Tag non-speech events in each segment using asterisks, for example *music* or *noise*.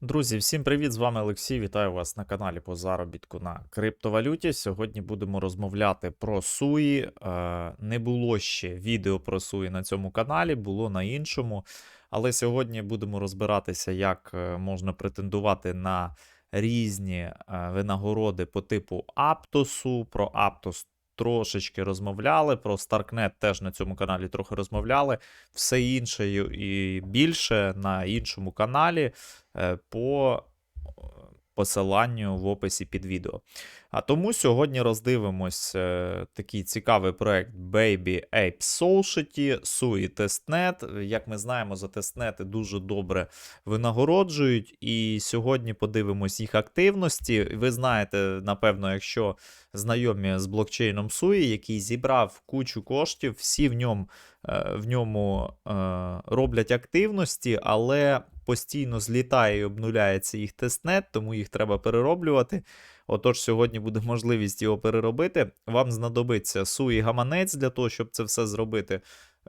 Друзі, всім привіт! З вами Олексій. Вітаю вас на каналі по заробітку на криптовалюті. Сьогодні будемо розмовляти про суї. Е, Не було ще відео про суї на цьому каналі, було на іншому. Але сьогодні будемо розбиратися, як е, можна претендувати на різні е, винагороди по типу Аптосу. Про Аптос трошечки розмовляли, про Старкнет теж на цьому каналі трохи розмовляли. Все інше і більше на іншому каналі е, по посиланню в описі під відео. А тому сьогодні роздивимось е, такий цікавий проект Baby Ape Society, SUI Testnet. Як ми знаємо, за тестнети дуже добре винагороджують. І сьогодні подивимось їх активності. Ви знаєте, напевно, якщо знайомі з блокчейном SUI, який зібрав кучу коштів, всі в ньому, е, в ньому е, роблять активності, але постійно злітає і обнуляється їх тестнет, тому їх треба перероблювати. Отож, сьогодні буде можливість його переробити. Вам знадобиться SUI гаманець для того, щоб це все зробити.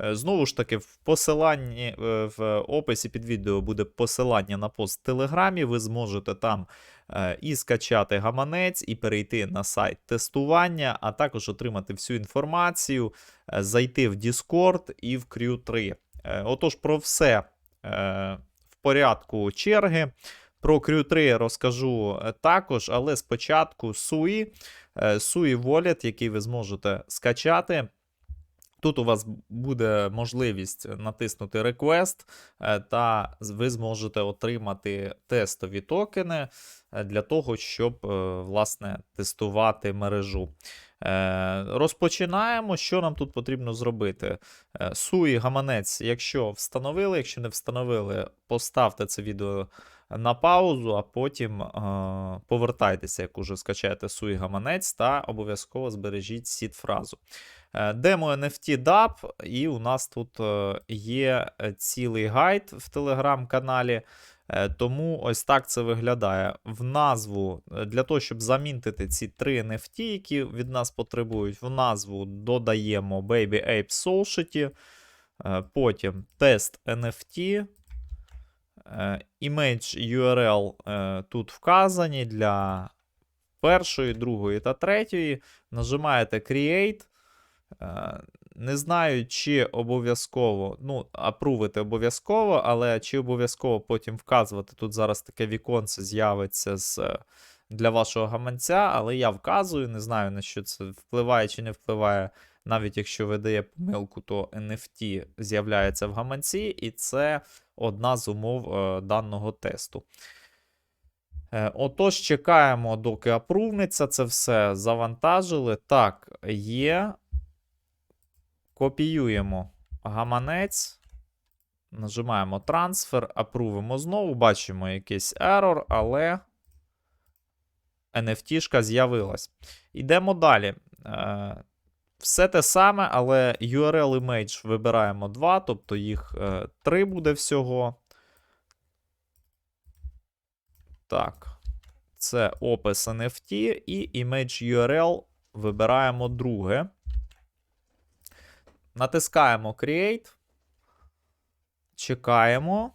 Е, Знову ж таки, в посиланні е, в описі під відео буде посилання на пост в Телеграмі. Ви зможете там е, і скачати гаманець, і перейти на сайт тестування, а також отримати всю інформацію, зайти в Discord і в Crew 3. Е, Отож, про все порядку черги. Про Crew 3 розкажу е, також, але спочатку SUI, е, SUI Wallet, який ви зможете скачати. Тут у вас буде можливість натиснути Request, е, та ви зможете отримати тестові токени для того, щоб власне тестувати мережу. Е, Розпочинаємо. Що нам тут потрібно зробити? Суї, гаманець, якщо встановили, якщо не встановили, поставте це відео на паузу, а потім е, повертайтеся, як уже скачаєте суї гаманець, та обов'язково збережіть сід-фразу. Е, Демо NFT DAP, і у нас тут е, є е, цілий гайд в телеграм-каналі. Е, Тому ось так це виглядає. В назву, е, для того, щоб замінтити ці три NFT, які від нас потребують, в назву додаємо Baby Ape Society, е, потім тест NFT. Е, Image URL е, тут вказані для першої, другої та третьої. Нажимаєте Create. Е, Не знаю, чи обов'язково, ну, апрувити обов'язково, але чи обов'язково потім вказувати. Тут зараз таке віконце з'явиться з, е, для вашого гаманця, але я вказую, не знаю, на що це впливає чи не впливає. Навіть якщо видає помилку, то NFT з'являється в гаманці, і це одна з умов е, даного тесту. Е, Отож, чекаємо, доки апрувнеться це все. Завантажили. Так, є. Копіюємо гаманець. Нажимаємо трансфер, апрувимо знову. Бачимо якийсь error, але NFT-шка з'явилась. Йдемо далі. Е, все те саме, але URL image вибираємо 2, тобто їх 3 буде всього. Так. Це опис NFT і image URL вибираємо друге. Натискаємо Create. Чекаємо.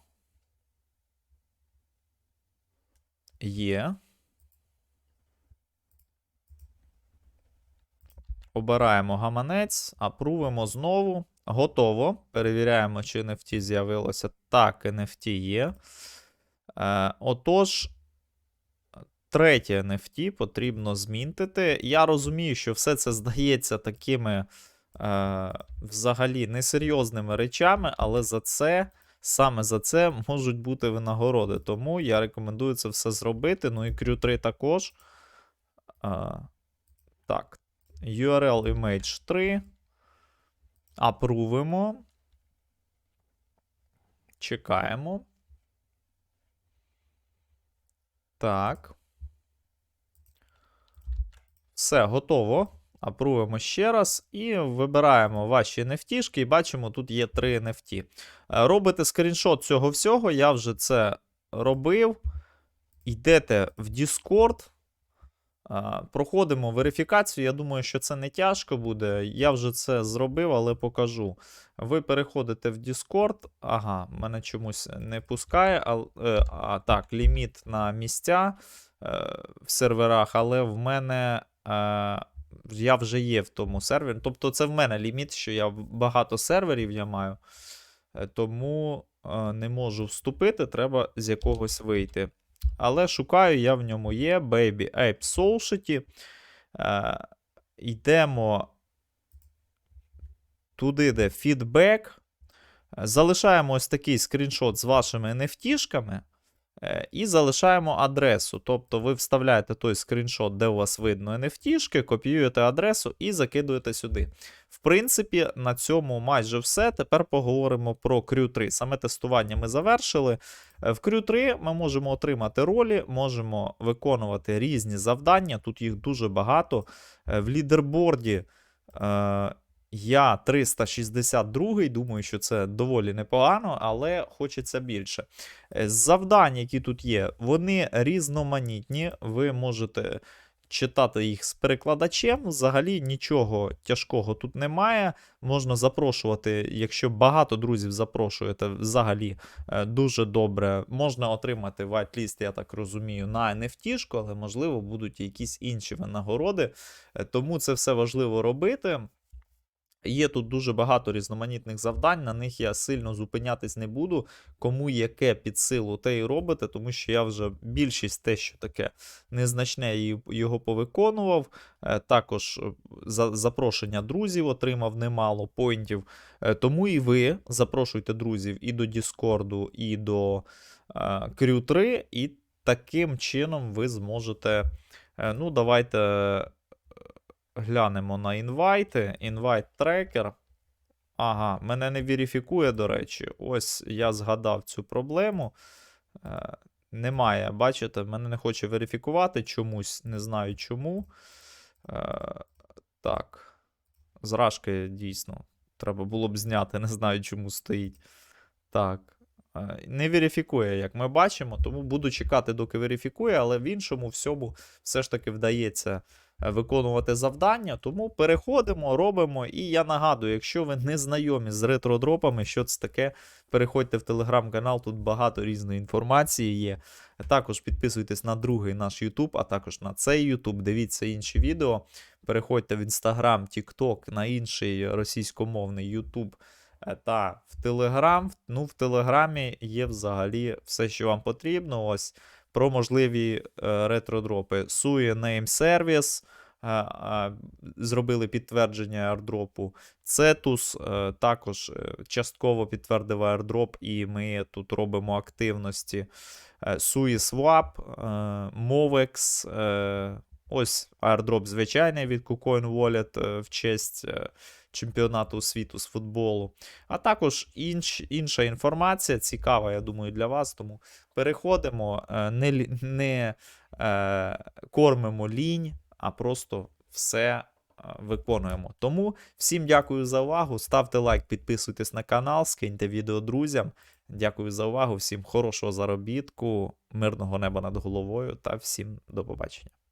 Є. Обираємо гаманець, апрувимо знову. Готово. Перевіряємо, чи NFT з'явилося. Так, NFT є. Е, отож, третє NFT потрібно змінтити. Я розумію, що все це здається такими взагалі несерйозними речами, але за це, саме за це можуть бути винагороди. Тому я рекомендую це все зробити. Ну і Crew 3 також. Е, так. URL image 3. Апрувимо. Чекаємо. Так. Все, готово. Апрувимо ще раз і вибираємо ваші NFT, і бачимо, тут є 3 NFT. Е, Робите скріншот цього всього, я вже це робив. Йдете в Discord, Проходимо верифікацію. Я думаю, що це не тяжко буде. Я вже це зробив, але покажу. Ви переходите в Discord. Ага, мене чомусь не пускає. А, е, а так, ліміт на місця е, в серверах, але в мене. Я вже є в тому сервері. Тобто, це в мене ліміт, що я багато серверів я маю. Е, Тому е, не можу вступити, треба з якогось вийти. Але шукаю, я в ньому є. Baby Ape Society. Е, йдемо туди, де фідбек. Залишаємо ось такий скріншот з вашими NFT-шками. е, І залишаємо адресу. Тобто ви вставляєте той скріншот, де у вас видно NFT-шки, копіюєте адресу і закидуєте сюди. В принципі, на цьому майже все. Тепер поговоримо про Crew 3. Саме тестування ми завершили. Е, В Crew 3 ми можемо отримати ролі, можемо виконувати різні завдання. Тут їх дуже багато. Е, В лідерборді е, я 362, думаю, що це доволі непогано, але хочеться більше. Е, Завдання, які тут є, вони різноманітні. Ви можете читати їх з перекладачем. Взагалі нічого тяжкого тут немає. Можна запрошувати, якщо багато друзів запрошуєте, взагалі е, дуже добре. Можна отримати whitelist, я так розумію, на NFT, але можливо будуть якісь інші винагороди. Е, Тому це все важливо робити. Є тут дуже багато різноманітних завдань, на них я сильно зупинятись не буду. Кому яке під силу, те і робите, тому що я вже більшість те, що таке незначне, його повиконував. Е, Також е, запрошення друзів отримав немало поінтів. Е, Тому і ви запрошуйте друзів і до Діскорду, і до Crew 3, і таким чином ви зможете. Ну, давайте глянемо на інвайти. Інвайт трекер. Ага, мене не верифікує, до речі. Ось я згадав цю проблему. Е, немає, бачите, мене не хоче верифікувати чомусь, не знаю чому. Е, так. Зражки дійсно. Треба було б зняти, *laughs* не знаю, чому стоїть. Так. Е, Не верифікує, як ми бачимо, тому буду чекати, доки верифікує, але в іншому всьому все ж таки вдається виконувати завдання. Тому переходимо, робимо. І я нагадую, якщо ви не знайомі з ретродропами, що це таке, переходьте в телеграм-канал, тут багато різної інформації є. Також підписуйтесь на другий наш YouTube, а також на цей YouTube, дивіться інші відео. Переходьте в Instagram, TikTok, на інший російськомовний YouTube е, та в Telegram. Ну, в Телеграмі є взагалі все, що вам потрібно. Ось про можливі е, ретродропи. SUI Name Service. е, е, Зробили підтвердження аірдропу. Cetus також частково підтвердив аірдроп, і ми тут робимо активності. SUI Swap, е, Movex. Ось аірдроп звичайний від KuCoin Wallet в честь чемпіонату світу з футболу. А також інш, інша інформація цікава, я думаю, для вас. Тому переходимо, е, не, не е, кормимо лінь, а просто все е, виконуємо. Тому всім дякую за увагу. Ставте лайк, підписуйтесь на канал, скиньте відео друзям. Дякую за увагу, всім хорошого заробітку, мирного неба над головою та всім до побачення.